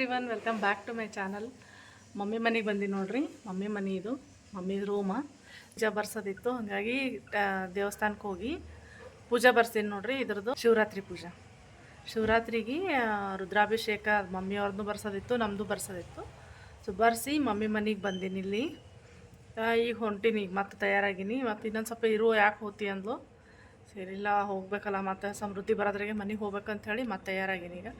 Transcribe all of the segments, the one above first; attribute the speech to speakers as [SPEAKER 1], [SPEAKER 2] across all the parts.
[SPEAKER 1] Everyone welcome back to my channel mummy ಮನೆಗೆ ಬಂದೀನಿ ನೋಡ್ರಿ. ಮಮ್ಮಿ ಮನೆ ಇದು. Mummy room. ಪೂಜೆ ಬರ್ಸೋದಿತ್ತು. ಹಾಗಾಗಿ ದೇವಸ್ಥಾನಕ್ಕೆ ಹೋಗಿ ಪೂಜೆ ಬರ್ಸೀನಿ ನೋಡ್ರಿ. ಇದ್ರದ್ದು ಶಿವರಾತ್ರಿ ಪೂಜೆ. ಶಿವರಾತ್ರಿಗೆ ರುದ್ರಾಭಿಷೇಕ ಮಮ್ಮಿಯವ್ರದ್ದು ಬರ್ಸೋದಿತ್ತು ನಮ್ಮದು ಬರ್ಸೋದಿತ್ತು. ಸೊ ಬರ್ಸಿ ಮಮ್ಮಿ ಮನೆಗೆ ಬಂದೀನಿ ಇಲ್ಲಿ. ಈಗ ಹೊಂಟೀನಿ ಈಗ ಮತ್ತೆ ತಯಾರಾಗೀನಿ. ಮತ್ತು ಇನ್ನೊಂದು ಸ್ವಲ್ಪ ಇರು, ಯಾಕೆ ಹೋತಿ ಅಂದ್ಲು. ಸರಿಲ್ಲ ಹೋಗ್ಬೇಕಲ್ಲ, ಮತ್ತು ಸಮೃದ್ಧಿ ಬರೋದ್ರಾಗೆ ಮನೆಗೆ ಹೋಗ್ಬೇಕಂತ ಹೇಳಿ ಮತ್ತೆ ತಯಾರಾಗಿನಿ ಈಗ.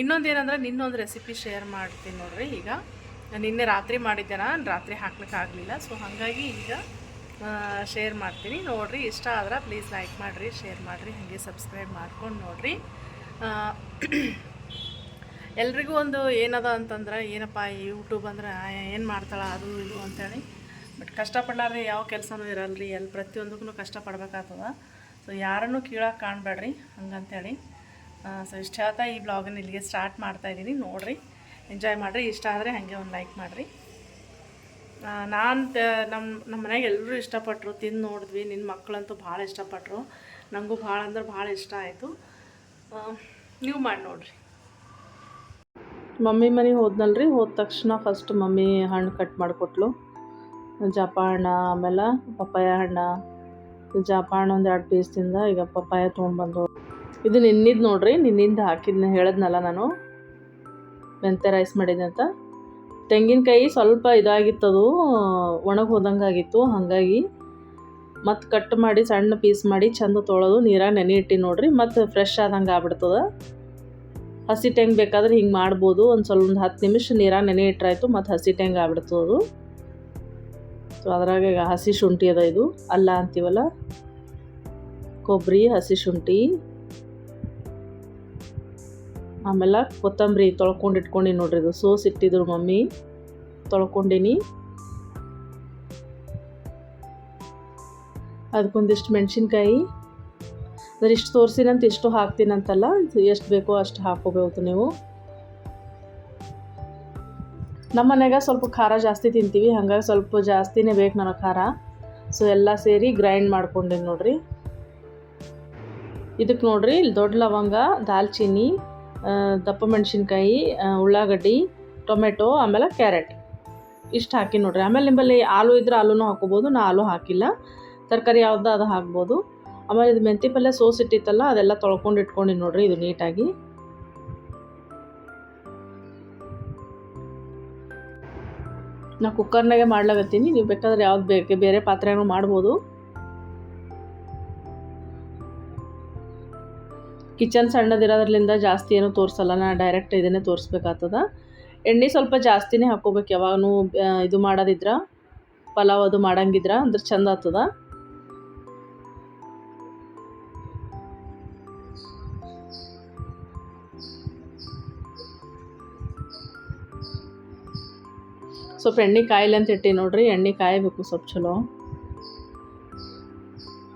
[SPEAKER 1] ಇನ್ನೊಂದು ಏನಂದ್ರೆ ನಿನ್ನೊಂದು ರೆಸಿಪಿ ಶೇರ್ ಮಾಡ್ತೀನಿ ನೋಡ್ರಿ ಈಗ. ನಾನ್ ನಿನ್ನೆ ರಾತ್ರಿ ಮಾಡಿದ್ದೆ ನಾನು, ರಾತ್ರಿ ಹಾಕ್ಲಿಕ್ಕೆ ಆಗಲಿಲ್ಲ. ಸೊ ಹಾಗಾಗಿ ಈಗ ಶೇರ್ ಮಾಡ್ತೀನಿ. ನೋಡಿರಿ, ಇಷ್ಟ ಆದ್ರೆ ಪ್ಲೀಸ್ ಲೈಕ್ ಮಾಡಿರಿ ಶೇರ್ ಮಾಡಿರಿ, ಹಾಗೆ ಸಬ್ಸ್ಕ್ರೈಬ್ ಮಾಡ್ಕೊಂಡು ನೋಡಿರಿ. ಎಲ್ರಿಗೂ ಒಂದು ಏನದ ಅಂತಂದ್ರೆ, ಏನಪ್ಪ ಯೂಟ್ಯೂಬ್ ಅಂದ್ರೆ ಏನು ಮಾಡ್ತಾಳ, ಅದು, ಇದು ಅಂತೇಳಿ. ಬಟ್ ಕಷ್ಟಪಡಲಾರ್ರಿ ಯಾವ ಕೆಲಸನೂ ಇರಲ್ರಿ. ಎಲ್ಲಿ ಪ್ರತಿಯೊಂದಕ್ಕೂ ಕಷ್ಟಪಡ್ಬೇಕಾಗ್ತದ. ಸೊ ಯಾರನ್ನೂ ಕೀಳಕ್ಕೆ ಕಾಣಬೇಡ್ರಿ, ಹಂಗಂತೇಳಿ. ಸೊ ಇಷ್ಟ ಹೇಳ್ತಾ ಈ ಬ್ಲಾಗನ್ನು ಇಲ್ಲಿಗೆ ಸ್ಟಾರ್ಟ್ ಮಾಡ್ತಾ ಇದ್ದೀನಿ. ನೋಡಿರಿ ಎಂಜಾಯ್ ಮಾಡಿರಿ. ಇಷ್ಟ ಆದರೆ ಹಾಗೆ ಒಂದು ಲೈಕ್ ಮಾಡಿರಿ. ನಾನು ನಮ್ಮ ನಮ್ಮ ಮನೆಗೆ ಎಲ್ಲರೂ ಇಷ್ಟಪಟ್ಟರು ತಿಂದು ನೋಡಿದ್ವಿ. ನಿನ್ನ ಮಕ್ಕಳಂತೂ ಭಾಳ ಇಷ್ಟಪಟ್ಟರು ನನಗೂ ಭಾಳ ಅಂದ್ರೆ ಭಾಳ ಇಷ್ಟ ಆಯಿತು. ನೀವು ಮಾಡಿ ನೋಡಿರಿ. ಮಮ್ಮಿ ಮನೆಗೆ ಹೋದ್ನಲ್ರಿ? ಹೋದ ತಕ್ಷಣ ಫಸ್ಟ್ ಮಮ್ಮಿ ಹಣ್ಣು ಕಟ್ ಮಾಡಿಕೊಟ್ಲು. ಜಾಪ ಹಣ್ಣ ಆಮೇಲೆ ಪಪ್ಪಾಯ ಹಣ್ಣು. ಜಾಪ ಹಣ್ಣು ಒಂದು ಎರಡು ಪೀಸ್ ತಿಂದ, ಈಗ ಪಪ್ಪಾಯ ತೊಗೊಂಡ್ಬಂದು ಇದು ನಿನ್ನಿದ್ದು ನೋಡ್ರಿ, ನಿನ್ನಿಂದ ಹಾಕಿದ್ನ ಹೇಳಿದ್ನಲ್ಲ ನಾನು. ಮೆಂತೆ ರೈಸ್ ಮಾಡಿದ್ದೆ ಅಂತ. ತೆಂಗಿನಕಾಯಿ ಸ್ವಲ್ಪ ಇದಾಗಿತ್ತದು, ಒಣಗಿ ಹೋದಂಗೆ ಆಗಿತ್ತು, ಹಾಗಾಗಿ ಮತ್ತು ಕಟ್ ಮಾಡಿ, ಸಣ್ಣ ಪೀಸ್ ಮಾಡಿ, ಚಂದ ತೊಳೆದು ನೀರಾಗ ನೆನೆ ಇಟ್ಟು ನೋಡ್ರಿ, ಮತ್ತು ಫ್ರೆಶ್ ಆದಂಗೆ ಆಗ್ಬಿಡ್ತದೆ. ಹಸಿ ಟೆಂಗ್ ಬೇಕಾದ್ರೆ ಹಿಂಗೆ ಮಾಡ್ಬೋದು, ಒಂದು ಸ್ವಲ್ಪ ಒಂದು ಹತ್ತು ನಿಮಿಷ ನೀರಾಗ ನೆನೆ ಇಟ್ಟರಾಯ್ತು ಮತ್ತು ಹಸಿ ಟೆಂಗ್ ಆಗ್ಬಿಡ್ತದೆ ಸೊ ಅದ್ರಾಗ ಹಸಿ ಶುಂಠಿ ಅದ ಇದು. ಅಲ್ಲ ಅಂತೀವಲ್ಲ? ಕೊಬ್ಬರಿ ಹಸಿ ಶುಂಠಿ. ಆಮೇಲೆ ಕೊತ್ತಂಬರಿ ತೊಳ್ಕೊಂಡು ಇಟ್ಕೊಂಡಿನಿ ನೋಡ್ರಿ ಇದು. ಸೋಸ್ ಇಟ್ಟಿದ್ರು ಮಮ್ಮಿ. ತೊಳ್ಕೊಂಡಿನಿ. ಅದಕ್ಕೊಂದಿಷ್ಟು ಮೆಣಸಿನ್ಕಾಯಿ. ಅದ್ರ ಇಷ್ಟು ತೋರಿಸಿನಂತ ಇಷ್ಟು ಹಾಕ್ತೀನಂತಲ್ಲ ಎಷ್ಟು ಬೇಕೋ ಅಷ್ಟು ಹಾಕೋಬೇಕು ನೀವು. ನಮ್ಮ ಮನೆಗೆ ಸ್ವಲ್ಪ ಖಾರ ಜಾಸ್ತಿ ತಿಂತೀವಿ, ಹಾಗಾಗಿ ಸ್ವಲ್ಪ ಜಾಸ್ತಿನೇ ಬೇಕು ನನಗೆ ಖಾರ. ಸೊ ಎಲ್ಲ ಸೇರಿ ಗ್ರೈಂಡ್ ಮಾಡ್ಕೊಂಡೆ ನೋಡ್ರಿ. ಇದಕ್ಕೆ ನೋಡ್ರಿ ದೊಡ್ಡ ಲವಂಗ ದಾಲ್ಚಿನ್ನಿ ದಪ್ಪ ಮೆಣಸಿನ್ಕಾಯಿ ಉಳ್ಳಾಗಡ್ಡಿ, ಟೊಮೆಟೊ, ಆಮೇಲೆ ಕ್ಯಾರೆಟ್. ಇಷ್ಟು ಹಾಕಿ ನೋಡ್ರಿ. ಆಮೇಲೆ ನಿಂಬಲ್ಲಿ ಆಲೂ ಇದ್ರೆ ಆಲೂನೂ ಹಾಕೋಬೋದು, ನಾ ಆಲೂ ಹಾಕಿಲ್ಲ. ತರಕಾರಿ ಯಾವ್ದು ಅದು ಹಾಕ್ಬೋದು. ಆಮೇಲೆ ಇದು ಮೆಂತಿ ಪಲ್ಯ ಸೋಸ್ ಇಟ್ಟಿತ್ತಲ್ಲ, ಅದೆಲ್ಲ ತೊಳ್ಕೊಂಡು ಇಟ್ಕೊಂಡು ನೋಡ್ರಿ ಇದು ನೀಟಾಗಿ. ನಾ ಕುಕ್ಕರ್ನಾಗೆ ಮಾಡ್ಲಾಗತ್ತೀನಿ ನೀವು ಬೇಕಾದ್ರೆ ಯಾವ್ದು ಬೇಕು ಬೇರೆ ಪಾತ್ರೆನೂ ಮಾಡ್ಬೋದು. ಕಿಚನ್ ಸಣ್ಣದಿರೋದ್ರಿಂದ ಜಾಸ್ತಿ ಏನೂ ತೋರಿಸಲ್ಲ. ನಾ ಡೈರೆಕ್ಟ್ ಇದನ್ನೇ ತೋರಿಸ್ಬೇಕಾಗ್ತದ. ಎಣ್ಣೆ ಸ್ವಲ್ಪ ಜಾಸ್ತಿನೇ ಹಾಕೋಬೇಕು ಯಾವಾಗೂ ಇದು ಮಾಡೋದಿದ್ರ, ಪಲಾವ್ ಅದು ಮಾಡಂಗಿದ್ರ ಅಂದ್ರೆ ಚಂದ ಆಗ್ತದ. ಸ್ವಲ್ಪ ಎಣ್ಣೆ ಕಾಯಿಲೆ ಅಂತ ಇಟ್ಟಿ ನೋಡ್ರಿ, ಎಣ್ಣೆ ಕಾಯಬೇಕು ಸ್ವಲ್ಪ ಚಲೋ.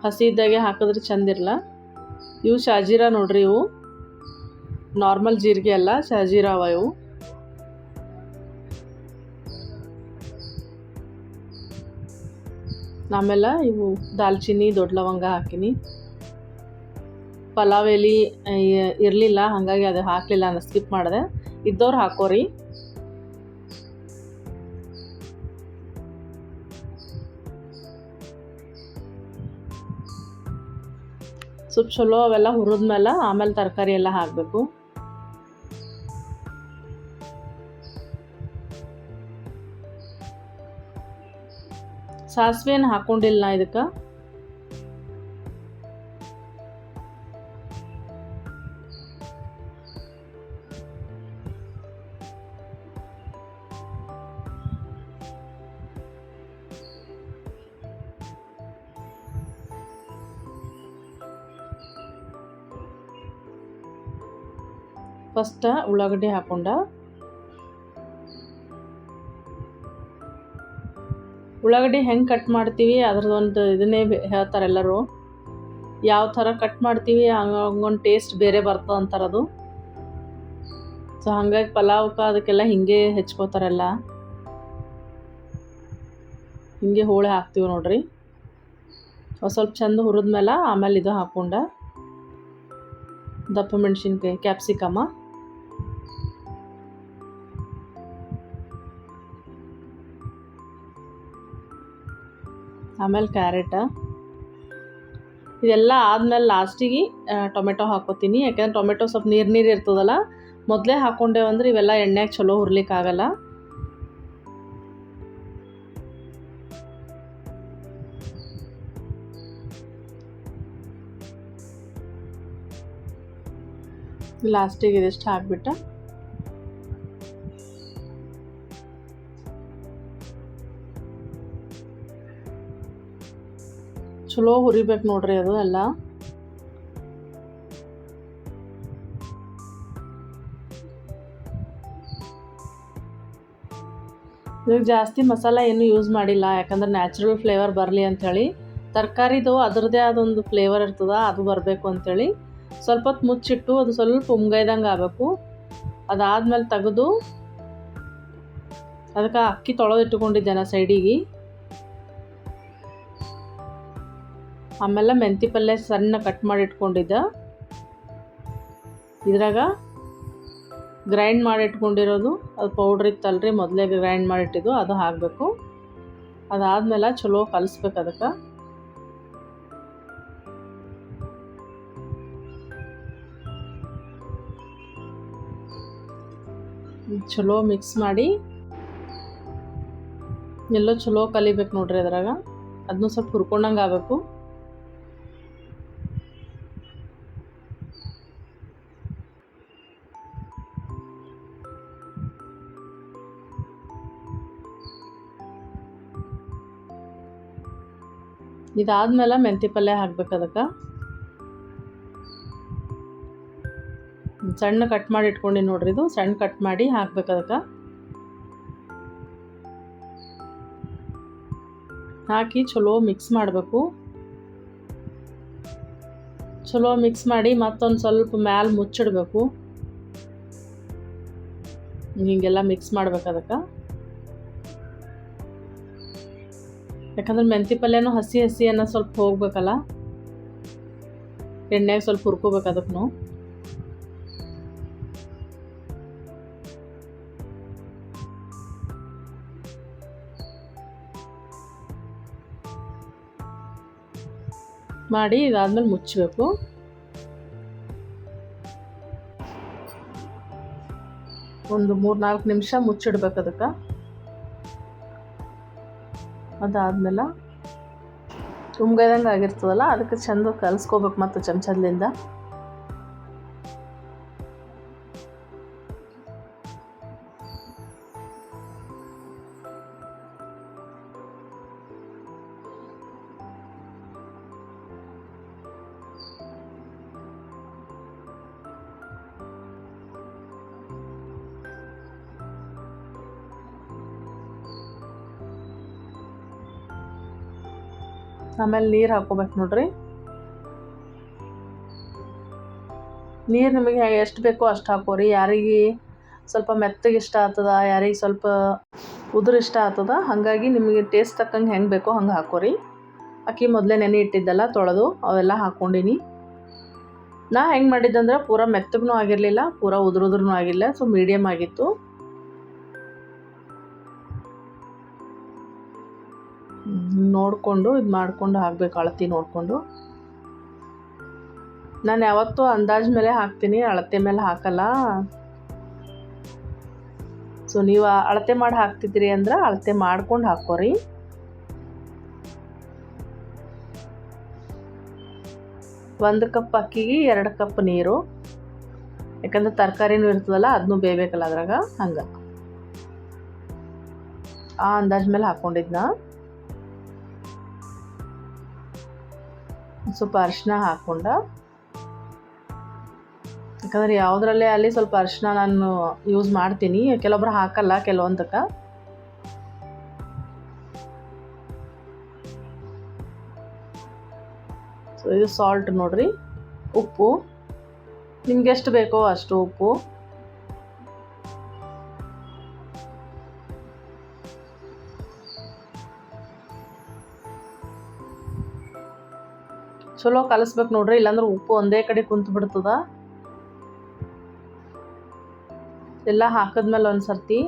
[SPEAKER 1] ಹಸಿ ಇದ್ದಾಗೆ ಹಾಕಿದ್ರೆ ಚಂದಿರಲ್ಲ ಇವು ಶಾಜೀರಾ ನೋಡ್ರಿ ಇವು. ನಾರ್ಮಲ್ ಜೀರಿಗೆ ಅಲ್ಲ, ಶಾಜೀರ ಅವ ಇವು. ಆಮೇಲೆ ಇವು ದಾಲ್ಚಿನ್ನಿ ದೊಡ್ಡ ಲವಂಗ ಹಾಕಿನಿ. ಪಲಾವ್ ಎಲೆ ಇರಲಿಲ್ಲ, ಹಾಗಾಗಿ ಅದು ಹಾಕಲಿಲ್ಲ, ನಾನು ಸ್ಕಿಪ್ ಮಾಡಿದೆ. ಇದ್ದವ್ರು ಹಾಕೋರಿ. ಸ್ವಲ್ಪ ಚಲೋ ಅವೆಲ್ಲ ಹುರಿದ್ಮೇಲೆ ಆಮೇಲೆ ತರಕಾರಿ ಎಲ್ಲ ಹಾಕಬೇಕು. ಸಾಸಿವೆ ಹಾಕೊಂಡಿಲ್ಲ ನಾ ಇದಕ್ಕೆ. ಫಸ್ಟ್ ಉಳ್ಳಾಗಡ್ಡೆ ಹಾಕೊಂಡ. ಉಳ್ಳಾಗಡ್ಡೆ ಹೆಂಗೆ ಕಟ್ ಮಾಡ್ತೀವಿ? ಅದ್ರದ್ದೊಂದು ಇದನ್ನೇ ಹೇಳ್ತಾರೆ ಎಲ್ಲರೂ. ಯಾವ ಥರ ಕಟ್ ಮಾಡ್ತೀವಿ? ಹಂಗೊಂದು ಟೇಸ್ಟ್ ಬೇರೆ ಬರ್ತದೆ ಅಂತಾರದು. ಸೊ ಹಾಗಾಗಿ ಪಲಾವ್ಕ ಅದಕ್ಕೆಲ್ಲ ಹಿಂಗೆ ಹೆಚ್ಕೋತಾರೆಲ್ಲ. ಹಿಂಗೆ ಹೋಳಿ ಹಾಕ್ತೀವಿ ನೋಡ್ರಿ. ಸ್ವಲ್ಪ ಚಂದ ಹುರಿದ್ಮೇಲೆ ಆಮೇಲೆ ಇದು ಹಾಕೊಂಡ. ದಪ್ಪ ಮೆಣಸಿನ್ಕಾಯಿ ಕ್ಯಾಪ್ಸಿಕಮ ಆಮೇಲೆ ಕ್ಯಾರೆಟ. ಇದೆಲ್ಲ ಆದಮೇಲೆ ಲಾಸ್ಟಿಗೆ ಟೊಮೆಟೊ ಹಾಕೋತೀನಿ. ಯಾಕೆಂದ್ರೆ ಟೊಮೆಟೊ ಸ್ವಲ್ಪ ನೀರು ನೀರು ಇರ್ತದಲ್ಲ, ಮೊದಲೇ ಹಾಕ್ಕೊಂಡೇವಂದ್ರೆ ಇವೆಲ್ಲ ಎಣ್ಣೆಗೆ ಚಲೋ ಹುರ್ಲಿಕ್ಕಾಗಲ್ಲ ಲಾಸ್ಟಿಗೆ ಇದಿಷ್ಟು ಹಾಕ್ಬಿಟ್ಟು ಚಲೋ ಹುರಿಬೇಕು ನೋಡ್ರಿ ಅದು ಎಲ್ಲ. ಇವಾಗ ಜಾಸ್ತಿ ಮಸಾಲ ಏನು ಯೂಸ್ ಮಾಡಿಲ್ಲ, ಯಾಕಂದ್ರೆ ನ್ಯಾಚುರಲ್ ಫ್ಲೇವರ್ ಬರಲಿ ಅಂಥೇಳಿ. ತರಕಾರಿದು ಅದರದ್ದೇ ಆದೊಂದು ಫ್ಲೇವರ್ ಇರ್ತದ, ಅದು ಬರಬೇಕು ಅಂಥೇಳಿ. ಸ್ವಲ್ಪ ಹೊತ್ತು ಮುಚ್ಚಿಟ್ಟು ಅದು ಸ್ವಲ್ಪ ಉಮ್ಗೈದಂಗೆ ಆಗಬೇಕು. ಅದಾದ್ಮೇಲೆ ತೆಗೆದು ಅದಕ್ಕೆ ಅಕ್ಕಿ ತೊಳೆದು ಇಟ್ಟುಕೊಂಡಿದ್ದೆ ನಾ ಸೈಡಿಗೆ ಆಮೇಲೆ ಮೆಂತಿ ಪಲ್ಯ ಸಣ್ಣ ಕಟ್ ಮಾಡಿ ಇಟ್ಕೊಂಡಿದ್ದೆ ಇದ್ರಾಗ ಗ್ರೈಂಡ್ ಮಾಡಿ ಇಟ್ಕೊಂಡಿರೋದು ಅದು ಪೌಡ್ರ್ ಇತ್ತಲ್ರಿ ಮೊದಲೇ ಗ್ರೈಂಡ್ ಮಾಡಿಟ್ಟಿದ್ದು, ಅದು ಹಾಕಬೇಕು. ಅದಾದಮೇಲೆ ಚಲೋ ಕಲಿಸ್ಬೇಕು ಅದಕ್ಕೆ. ಚಲೋ ಮಿಕ್ಸ್ ಮಾಡಿ, ಎಲ್ಲೋ ಚಲೋ ಕಲಿಬೇಕು ನೋಡ್ರಿ ಅದ್ರಾಗ. ಅದನ್ನೂ ಸ್ವಲ್ಪ ಹುರ್ಕೊಂಡಂಗೆ ಆಗಬೇಕು. ಇದಾದ್ಮೇಲೆ ಮೆಂತಿ ಪಲ್ಯ ಹಾಕ್ಬೇಕು ಅದಕ್ಕೆ. ಸಣ್ಣ ಕಟ್ ಮಾಡಿ ಇಟ್ಕೊಂಡಿ ನೋಡ್ರಿ ಇದು. ಸಣ್ಣ ಕಟ್ ಮಾಡಿ ಹಾಕ್ಬೇಕು ಅದಕ್ಕೆ. ಹಾಕಿ ಚಲೋ ಮಿಕ್ಸ್ ಮಾಡಬೇಕು. ಚಲೋ ಮಿಕ್ಸ್ ಮಾಡಿ ಮತ್ತೊಂದು ಸ್ವಲ್ಪ ಮ್ಯಾಲೆ ಮುಚ್ಚಿಡ್ಬೇಕು. ಹಿಂಗೆಲ್ಲ ಮಿಕ್ಸ್ ಮಾಡ್ಬೇಕು ಅದಕ್ಕೆ. ಯಾಕಂದ್ರೆ ಮೆಂತಿ ಪಲ್ಯನೂ ಹಸಿ ಹಸಿ ಸ್ವಲ್ಪ ಹೋಗ್ಬೇಕಲ್ಲ? ಎಣ್ಣೆಗೆ ಸ್ವಲ್ಪ ಹುರ್ಕೋಬೇಕು ಅದಕ್ಕೂ ಮಾಡಿ ಇದಾದ್ಮೇಲೆ ಮುಚ್ಚಬೇಕು ಒಂದು ಮೂರು ನಾಲ್ಕು ನಿಮಿಷ ಮುಚ್ಚಿಡ್ಬೇಕು ಅದಕ್ಕೆ. ಅದಾದ್ಮೇಲೆ ತುಂಬ್ಗದಂಗೆ ಆಗಿರ್ತದಲ್ಲ ಅದಕ್ಕೆ ಚಂದ ಕಲಸ್ಕೋಬೇಕು ಮತ್ತು ಚಮಚದಿಂದ ಆಮೇಲೆ ನೀರು ಹಾಕೋಬೇಕು ನೋಡ್ರಿ. ನೀರು ನಿಮಗೆ ಎಷ್ಟು ಬೇಕೋ ಅಷ್ಟು ಹಾಕೋರಿ. ಯಾರಿಗೆ ಸ್ವಲ್ಪ ಮೆತ್ತಗೆ ಇಷ್ಟ ಆಗ್ತದ, ಯಾರಿಗೆ ಸ್ವಲ್ಪ ಉದುರು ಇಷ್ಟ ಆಗ್ತದ, ಹಾಗಾಗಿ ನಿಮಗೆ ಟೇಸ್ಟ್ ತಕ್ಕಂಗೆ ಹೆಂಗೆ ಬೇಕೋ ಹಂಗೆ ಹಾಕೋರಿ. ಅಕ್ಕಿ ಮೊದಲೇ ನೆನೆ ಇಟ್ಟಿದ್ದಲ್ಲ ತೊಳೆದು ಅವೆಲ್ಲ ಹಾಕ್ಕೊಂಡಿನಿ ನಾ ಹೆಂಗೆ ಮಾಡಿದ್ದಂದ್ರೆ ಪೂರ ಮೆತ್ತಗೂ ಆಗಿರಲಿಲ್ಲ, ಪೂರ ಉದುರುದ್ರೂ ಆಗಿಲ್ಲ ಸೊ ಮೀಡಿಯಮ್ ಆಗಿತ್ತು. ನೋಡಿಕೊಂಡು, ಇದು ಮಾಡಿಕೊಂಡು ಹಾಕಬೇಕು, ಅಳತೆ ನೋಡಿಕೊಂಡು. ನಾನು ಯಾವತ್ತೂ ಅಂದಾಜು ಮೇಲೆ ಹಾಕ್ತೀನಿ, ಅಳತೆ ಮೇಲೆ ಹಾಕಲ್ಲ. ಸೊ ನೀವು ಅಳತೆ ಮಾಡಿ ಹಾಕ್ತಿದ್ರಿ ಅಂದ್ರೆ ಅಳತೆ ಮಾಡ್ಕೊಂಡು ಹಾಕೋರಿ. ಒಂದು ಕಪ್ ಅಕ್ಕಿಗೆ ಎರಡು ಕಪ್ ನೀರು. ಯಾಕಂದ್ರೆ ತರಕಾರಿನೂ ಇರ್ತದಲ್ಲ ಅದನ್ನೂ ಬೇಯಬೇಕಲ್ಲ ಅದ್ರಾಗ, ಹಂಗೆ. ಆ ಅಂದಾಜು ಮೇಲೆ ಹಾಕ್ಕೊಂಡಿದ್ನ ಸ್ವಲ್ಪ ಅರಿಶಿನ ಹಾಕ್ಕೊಂಡು ಯಾಕಂದ್ರೆ ಯಾವುದ್ರಲ್ಲೇ ಅಲ್ಲಿ ಸ್ವಲ್ಪ ಅರಿಶಿನ ನಾನು ಯೂಸ್ ಮಾಡ್ತೀನಿ. ಕೆಲವೊಬ್ರು ಹಾಕಲ್ಲ ಕೆಲವೊಂದಕ್ಕೆ. ಸೊ ಇದು ಸಾಲ್ಟ್ ನೋಡ್ರಿ. ಉಪ್ಪು. ನಿಮ್ಗೆ ಎಷ್ಟು ಬೇಕೋ ಅಷ್ಟು ಉಪ್ಪು. ಚಲೋ ಕಲಿಸ್ಬೇಕು ನೋಡ್ರಿ, ಇಲ್ಲಾಂದ್ರೆ ಉಪ್ಪು ಒಂದೇ ಕಡೆ ಕುಂತು ಬಿಡ್ತದ. ಎಲ್ಲ ಹಾಕಿದ್ಮೇಲೆ ಒಂದು ಸರ್ತಿ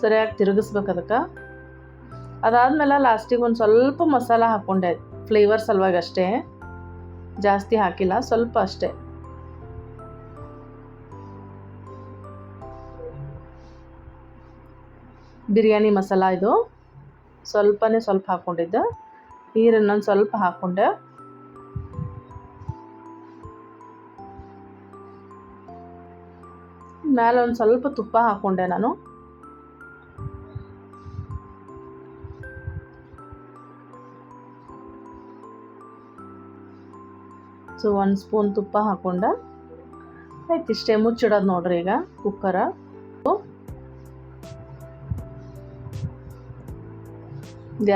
[SPEAKER 1] ಸರಿಯಾಗಿ ತಿರುಗಿಸ್ಬೇಕು ಅದಕ್ಕೆ. ಅದಾದ್ಮೇಲೆ ಲಾಸ್ಟಿಗೆ ಒಂದು ಸ್ವಲ್ಪ ಮಸಾಲ ಹಾಕ್ಕೊಂಡೆ ಫ್ಲೇವರ್ ಸಲುವಾಗಿ ಅಷ್ಟೇ. ಜಾಸ್ತಿ ಹಾಕಿಲ್ಲ, ಸ್ವಲ್ಪ ಅಷ್ಟೇ. ಬಿರಿಯಾನಿ ಮಸಾಲ ಇದು. ಸ್ವಲ್ಪನೇ ಸ್ವಲ್ಪ ಹಾಕ್ಕೊಂಡಿದ್ದೆ ನೀರನ್ನೊಂದು ಸ್ವಲ್ಪ ಹಾಕ್ಕೊಂಡೆ ಮೇಲೆ ಒಂದು ಸ್ವಲ್ಪ ತುಪ್ಪ ಹಾಕೊಂಡೆ ನಾನು. ಸೊ ಒಂದು ಸ್ಪೂನ್ ತುಪ್ಪ ಹಾಕ್ಕೊಂಡೆ. ಆಯ್ತು, ಇಷ್ಟೇ ಮುಚ್ಚಿಡೋದು ನೋಡ್ರಿ ಈಗ ಕುಕ್ಕರ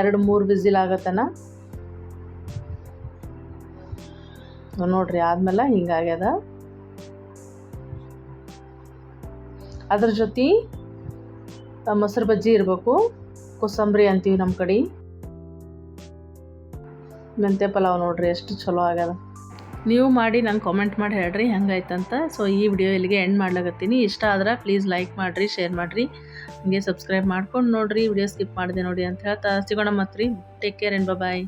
[SPEAKER 1] ಎರಡು ಮೂರು ವಿಸಿಲ್ ಆಗತ್ತನ? ನೋಡ್ರಿ, ಆದ್ಮೇಲೆ ಹಿಂಗಾಗ್ಯದ. ಅದ್ರ ಜೊತೆ ಮೊಸರು ಬಜ್ಜಿ ಇರಬೇಕು, ಕೋಸಂಬರಿ ಅಂತೀವಿ ನಮ್ಮ ಕಡೆ. ಮೆಂತ್ಯ ಪಲಾವ್ ನೋಡ್ರಿ, ಎಷ್ಟು ಚಲೋ ಆಗ್ಯದ. ನೀವು ಮಾಡಿ, ನಂಗೆ ಕಾಮೆಂಟ್ ಮಾಡಿ ಹೇಳ್ರಿ ಹೆಂಗಾಯ್ತಂತ. ಸೊ ಈ ವಿಡಿಯೋ ಇಲ್ಲಿಗೆ ಎಂಡ್ ಮಾಡ್ಲಾಗತ್ತೀನಿ ಇಷ್ಟ ಆದ್ರೆ ಪ್ಲೀಸ್ ಲೈಕ್ ಮಾಡಿರಿ ಶೇರ್ ಮಾಡಿರಿ. ಹಂಗೆ ಸಬ್ಸ್ಕ್ರೈಬ್ ಮಾಡ್ಕೊಂಡು ನೋಡ್ರಿ ವಿಡಿಯೋ ಸ್ಕಿಪ್ ಮಾಡಿದೆ ನೋಡಿ ಅಂತ ಹೇಳ್ತಾ. ಸಿಗೋಣ ಮತ್ತೆ ರೀ ಟೇಕ್ ಕೇರ್ ಅಂಡ್ ಬಾಯ್